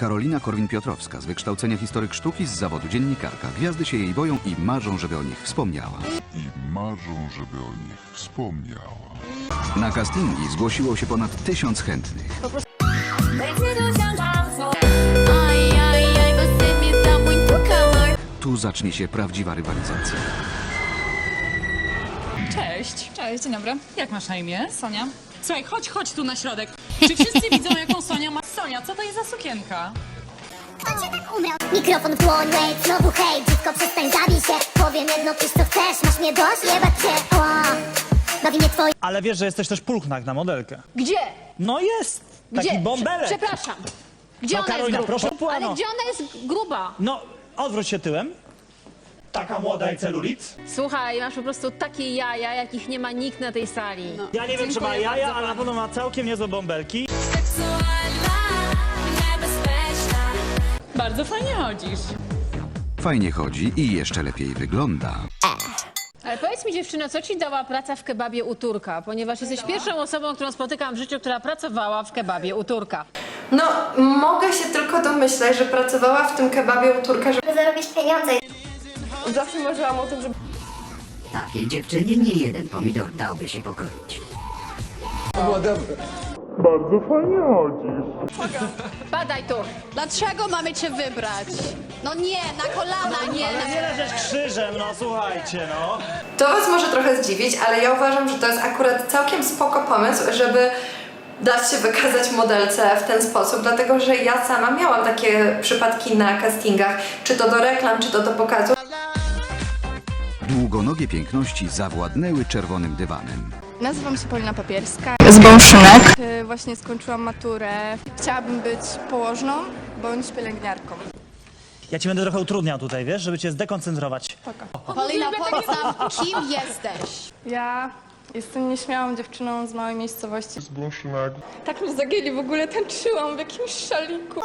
Karolina Korwin-Piotrowska z wykształcenia historyk sztuki z zawodu dziennikarka. Gwiazdy się jej boją i marzą, żeby o nich wspomniała. i marzą, żeby o nich wspomniała. Na castingi zgłosiło się ponad tysiąc chętnych. Tu zacznie się prawdziwa rywalizacja. Cześć. Cześć, dzień dobry. Jak masz na imię? Sonia. Słuchaj, chodź, chodź tu na środek. Czy wszyscy widzą, jaką Sonia ma? Sonia, co to jest za sukienka? Mikrofon w dłoń, wait, znowu hej, dziwko przestań, zabij się Powiem jedno, pisz co chcesz, masz mnie dość, jebać cię Ła, bawi mnie twoje Ale wiesz, że jesteś też pulchnak na modelkę. Gdzie? No jest! Taki Gdzie? bąbelek. Prze- Przepraszam. Gdzie No, ona Karolina, jest gruba? proszę płano. Ale gdzie ona jest gruba? No, odwróć się tyłem. Taka młoda jak celulit. Słuchaj, masz po prostu takie jaja, jakich nie ma nikt na tej sali. Ja nie wiem, czy ma jaja, ale na pewno ma całkiem niezłe bąbelki. Bardzo fajnie chodzisz. Fajnie chodzi i jeszcze lepiej wygląda. Ale powiedz mi dziewczyno, co ci dała praca w kebabie u Turka? Ponieważ jesteś pierwszą osobą, którą spotykam w życiu, która pracowała w kebabie u Turka. No, mogę się tylko domyślać, że pracowała w tym kebabie u Turka, żeby zarobić pieniądze zawsze marzyłam o tym, żeby Takiej dziewczynie nie jeden pomidor dałby się pokroić. Badaj tu. Dlaczego mamy cię wybrać? No nie, na kolana, nie. Ale nie leżeć krzyżem, no słuchajcie, no. To Was może trochę zdziwić, ale ja uważam, że to jest akurat całkiem spoko pomysł, żeby dać się wykazać modelce w ten sposób, dlatego że ja sama miałam takie przypadki na castingach, czy to do reklam, czy to do pokazu. Długonogie piękności zawładnęły czerwonym dywanem. Nazywam się Paulina Papierska. Z Bąszynek. Y, Właśnie skończyłam maturę. Chciałabym być położną bądź pielęgniarką. Ja ci będę trochę utrudniał tutaj, wiesz, żeby cię zdekoncentrować. Paulina, powiedz nam, kim jesteś? Ja jestem nieśmiałą dziewczyną z małej miejscowości. Tak mnie zagięli, w ogóle tańczyłam w jakimś szaliku.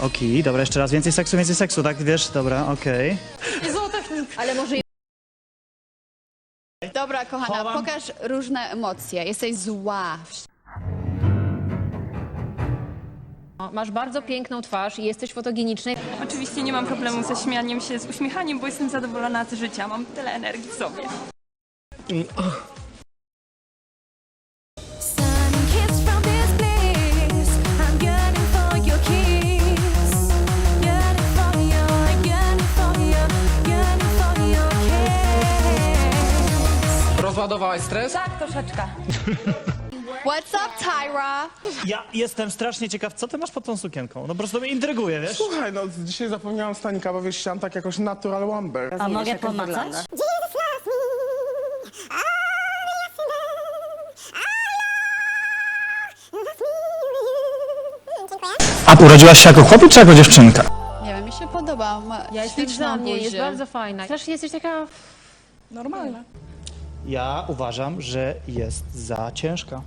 Okej, dobra, jeszcze raz. Więcej seksu, więcej seksu, tak? Wiesz, dobra, okej. Ale może kochana, Chowam. pokaż różne emocje. Jesteś zła. masz bardzo piękną twarz i jesteś fotogeniczna. Oczywiście nie mam problemu ze śmianiem się, z uśmiechaniem, bo jestem zadowolona z życia. Mam tyle energii w sobie. Sun kiss. Rozładowałaś stres? Tak, troszeczkę. What's up, Tyra? Ja jestem strasznie ciekaw, co ty masz pod tą sukienką. No po prostu mnie intryguje, wiesz? Słuchaj, no dzisiaj zapomniałam stanika, bo wiesz, chciałam tak jakoś natural wonder. A mogę pomacać? A urodziłaś się jako chłopiec czy jako dziewczynka? Nie wiem, mi się podoba. Ma Ja jestem śliczną za mnie, jest buzię. bardzo fajna. Strasznie jesteś taka... Normalne. Ja uważam, że jest za ciężka.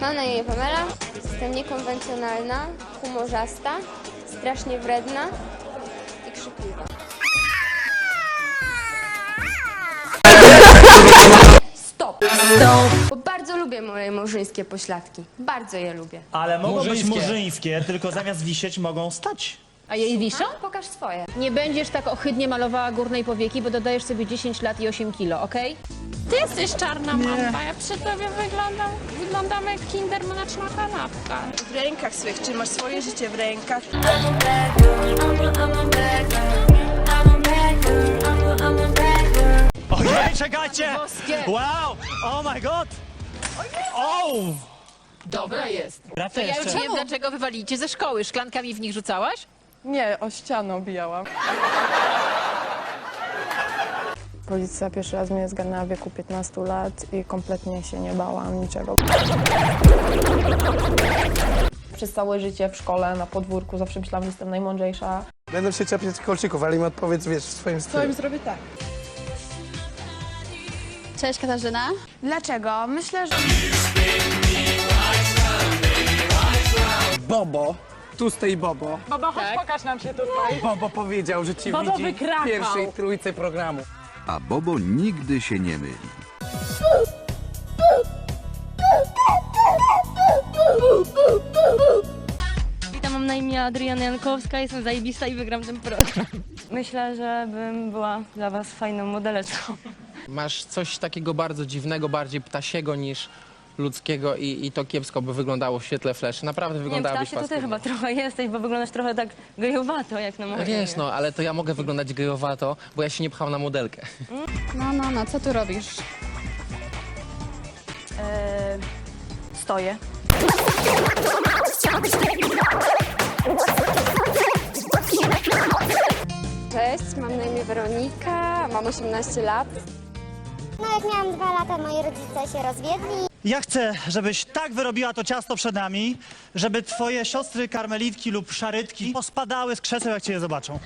Mam na imię Pamela, jestem niekonwencjonalna, humorzasta, strasznie wredna i krzykliwa Stop! Stop! Bo bardzo lubię moje małżeńskie pośladki, bardzo je lubię Ale mogą być Murzyńskie. murzyńskie, tylko zamiast wisieć mogą stać. A jej wiszą? Pokaż swoje Nie będziesz tak ohydnie malowała górnej powieki, bo dodajesz sobie 10 lat i 8 kilo, okej? Ty jesteś czarna mamba, ja przy tobie wyglądam, wyglądam jak kinder mleczna kanapka. W rękach swych, trzymasz swoje życie w rękach. Okej, czekajcie! Wow! Oh my god! Oh! Dobra jest. Rafę Ja już jeszcze. wiem, dlaczego wywalicie ze szkoły. Szklankami w nich rzucałaś? Nie, o ścianę bijałam. Policja pierwszy raz mnie zgarnęła w wieku 15 lat i kompletnie się nie bałam niczego. Przez całe życie w szkole, na podwórku zawsze myślałam, że jestem najmądrzejsza. Będę się czepiać kolczyków, ale im odpowiedz, wiesz, w swoim stylu. zrobię tak. Cześć, Katarzyna. Dlaczego? Myślę, że... Bobo, tłustej Bobo. Baba, chodź pokaż nam się tutaj. Bobo powiedział, że cię Bobo widzi w pierwszej trójce programu. A Bobo nigdy się nie myli. Witam mam na imię Adriana Jankowska, jestem zajebista i wygram ten program. Myślę, że bym była dla was fajną modeleczką. Masz coś takiego bardzo dziwnego, bardziej ptasiego niż ludzkiego i, i to kiepsko by wyglądało w świetle flash. Naprawdę Nie wyglądałabyś Ptasie to ty paskudnie. chyba trochę jesteś, bo wyglądasz trochę tak gejowato jak na moje Wiesz, imię. no, ale to ja mogę wyglądać gejowato, bo ja się nie pcham na modelkę. No, no, no, co tu robisz? Eee, stoję. Cześć, mam na imię Weronika, mam 18 lat. No jak miałam dwa lata, moi rodzice się rozwiedli. Ja chcę, żebyś tak wyrobiła to ciasto przed nami, żeby twoje siostry karmelitki lub szarytki pospadały z krzeseł, jak cię je zobaczą.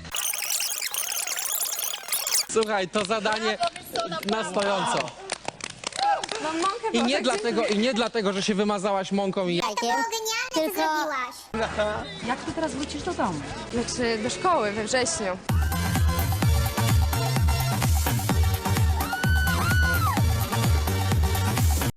Słuchaj, to zadanie na stojąco. Mam mąkę I nie, dlatego, I nie dlatego, że się wymazałaś mąką i To było genialne, Tylko... Znaczy do szkoły we wrześniu.